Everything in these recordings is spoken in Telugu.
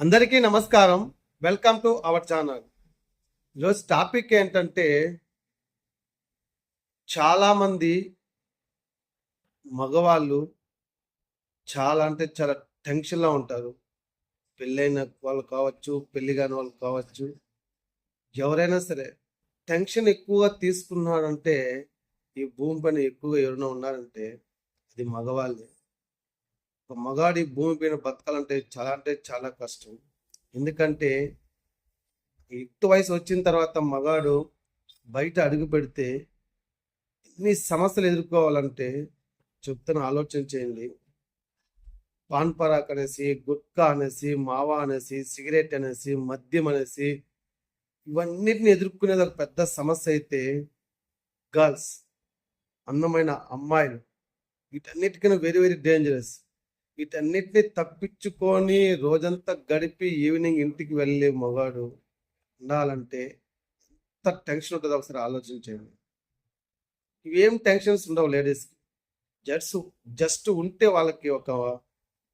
అందరికీ నమస్కారం. వెల్కమ్ టు అవర్ ఛానల్ ఈరోజు టాపిక్ ఏంటంటే చాలామంది మగవాళ్ళు చాలా అంటే చాలా టెన్షన్లో ఉంటారు. పెళ్ళైన వాళ్ళు కావచ్చు పెళ్ళి కాని వాళ్ళు కావచ్చు ఎవరైనా సరే టెన్షన్ ఎక్కువగా తీసుకున్నారంటే ఈ భూమి పైన ఎక్కువగా ఎవరైనా ఉన్నారంటే అది మగవాళ్ళే. ఒక మగాడి భూమి పైన బతకాలంటే చాలా అంటే చాలా కష్టం. ఎందుకంటే ఎట్టు వయసు వచ్చిన తర్వాత మగాడు బయట అడుగు పెడితే ఎన్ని సమస్యలు ఎదుర్కోవాలంటే చెప్తాను ఆలోచన చేయండి. పాన్ పరాక్ అనేసి గుట్కా అనేసి మావా అనేసి సిగరెట్ అనేసి మద్యం అనేసి ఇవన్నిటిని ఎదుర్కొనేది ఒక పెద్ద సమస్య అయితే గర్ల్స్ అందమైన అమ్మాయిలు వీటన్నిటికైనా వెరీ వెరీ డేంజరస్ వీటన్నిటిని తప్పించుకొని రోజంతా గడిపి ఈవినింగ్ ఇంటికి వెళ్ళే మగాడు ఉండాలంటే ఎంత టెన్షన్ ఉంటుందో ఒకసారి ఆలోచించేయండి ఇవేం టెన్షన్స్ ఉండవు లేడీస్కి జస్ట్ జస్ట్ ఉంటే వాళ్ళకి ఒక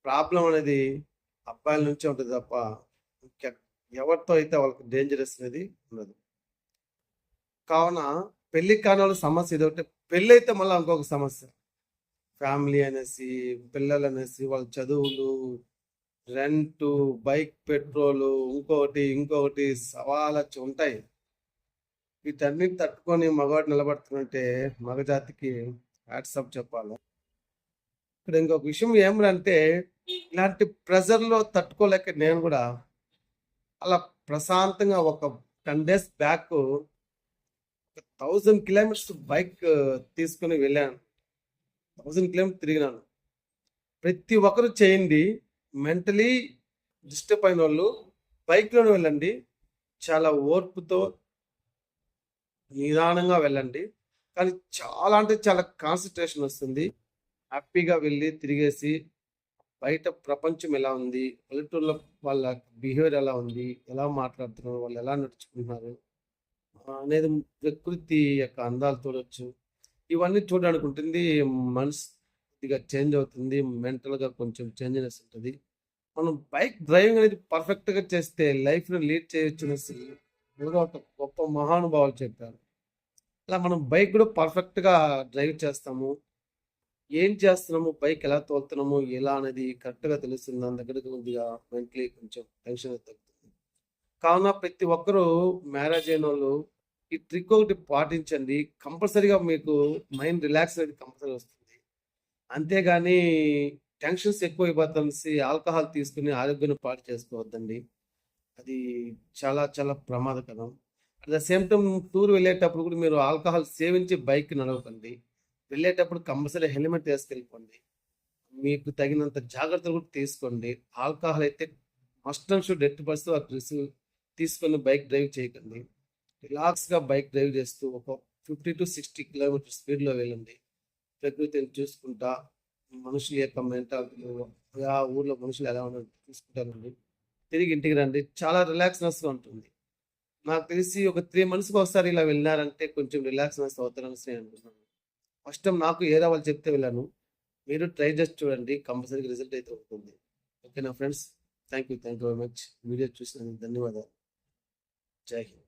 ప్రాబ్లం అనేది అబ్బాయిల నుంచే ఉంటుంది తప్ప ఎవరితో అయితే వాళ్ళకి డేంజరస్ అనేది ఉండదు. కావున పెళ్ళి కాని సమస్య ఇది ఒకటి పెళ్ళి అయితే మళ్ళీ ఇంకొక సమస్య. ఫ్యామిలీ అనేసి పిల్లలు అనేసి వాళ్ళ చదువులు రెంట్ బైక్ పెట్రోలు ఇంకొకటి ఇంకొకటి సవాలచ్చి ఉంటాయి. వీటన్నిటి తట్టుకొని మగవాడు నిలబడుతుంటే మగజాతికి వాట్సాప్ చెప్పాలి. ఇక్కడ ఇంకొక విషయం ఏమిటంటే ఇలాంటి ప్రెజర్లో తట్టుకోలేక నేను కూడా అలా ప్రశాంతంగా ఒక టెన్ డేస్ బ్యాక్ ఒక థౌజండ్ కిలోమీటర్స్ బైక్ తీసుకుని వెళ్ళాను. థౌజండ్ కిలోమీటర్ తిరిగినాను. ప్రతి ఒక్కరు చేయండి. మెంటలీ డిస్టర్బ్ అయిన వాళ్ళు బైక్లోనే వెళ్ళండి. చాలా ఓర్పుతో నిదానంగా వెళ్ళండి. కానీ చాలా అంటే చాలా కాన్సన్ట్రేషన్ వస్తుంది. హ్యాపీగా వెళ్ళి తిరిగేసి బయట ప్రపంచం ఎలా ఉంది? పల్లెటూళ్ళ వాళ్ళ బిహేవియర్ ఎలా ఉంది? ఎలా మాట్లాడుతున్నారు? వాళ్ళు ఎలా నడుచుకుంటున్నారు? అనేది ప్రకృతి యొక్క అందాలు చూడొచ్చు ఇవన్నీ చూడడానికి ఉంటుంది. మనసుగా చేంజ్ అవుతుంది. మెంటల్గా కొంచెం చేంజెస్ ఉంటుంది. మనం బైక్ డ్రైవింగ్ అనేది పర్ఫెక్ట్గా చేస్తే లైఫ్ని లీడ్ చేయొచ్చు అనేసి ఎవరో ఒక గొప్ప మహానుభావులు చెప్పారు. అలా మనం బైక్ కూడా పర్ఫెక్ట్గా డ్రైవ్ చేస్తాము. ఏం చేస్తున్నాము? బైక్ ఎలా తోలుతున్నాము? ఎలా అనేది కరెక్ట్గా తెలుస్తుంది. దాని దగ్గర కొద్దిగా మెంటలీ కొంచెం టెన్షన్ తగ్గుతుంది. కావున ప్రతి ఒక్కరూ మ్యారేజ్ అయిన వాళ్ళు ఈ ట్రిక్ ఒకటి పాటించండి. కంపల్సరీగా మీకు మైండ్ రిలాక్స్ అనేది కంపల్సరీ వస్తుంది. అంతేగాని టెన్షన్స్ ఎక్కువ అయిపోతుంది ఆల్కహాల్ తీసుకుని ఆరోగ్యాన్ని పాటు చేసుకోవద్దండి. అది చాలా చాలా ప్రమాదకరం. At the same time tour వెళ్ళేటప్పుడు కూడా మీరు ఆల్కహాల్ సేవించి బైక్ నడవకండి. వెళ్ళేటప్పుడు కంపల్సరీ హెల్మెట్ వేసుకెళ్ళిపోండి. మీకు తగినంత జాగ్రత్తలు కూడా తీసుకోండి. ఆల్కహాల్ అయితే మస్ట్ అండ్ షుడ్ ఎట్టి పరిస్థితి తీసుకొని బైక్ డ్రైవ్ చేయకండి. రిలాక్స్గా బైక్ డ్రైవ్ చేస్తూ ఒక ఫిఫ్టీ టు సిక్స్టీ కిలోమీటర్ స్పీడ్లో వెళ్ళండి ప్రకృతిని చూసుకుంటా మనుషుల యొక్క మెంటాలిటీ ఆ ఊర్లో మనుషులు ఎలా ఉన్నారు చూసుకుంటానండి తిరిగి ఇంటికి రండి. చాలా రిలాక్స్నెస్గా ఉంటుంది. నాకు తెలిసి ఒక త్రీ మంత్స్కి ఒకసారి ఇలా వెళ్ళారంటే కొంచెం రిలాక్స్నెస్ అవుతారని నేను అనుకుంటున్నాను. ఫస్ట్ టైం నాకు ఏదో వాళ్ళు చెప్తే వెళ్ళాను. మీరు ట్రై చేసి చూడండి. కంపల్సరీగా రిజల్ట్ అయితే ఉంటుంది. ఓకేనా friends? Thank you thank you very much. Video చూసినందుకు ధన్యవాదాలు. జై హింద్.